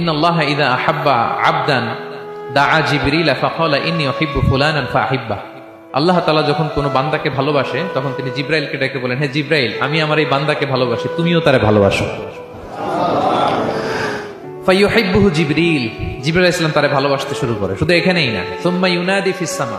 In আল্লাহ ইদা আহাব্বা আবদান দাআ জিবরিল ফাকালা ইন্নী উহিব্বু ফুলানান আল্লাহ তাআলা যখন কোনো বান্দাকে ভালোবাসে, তখন তিনি জিব্রাইলকে ডেকে বলেন হ্যাঁ জিব্রাইল, আমি আমার এই বান্দাকে ভালোবাসি, তুমিও তারে ভালোবাসো। ফাইয়ুহিব্বুহু জিবরিল, জিবরাইল ইসলাম তারে ভালোবাসতে শুরু করে, শুধু এখানেই না। সোম্মা ইউনাদি ফিস সামা।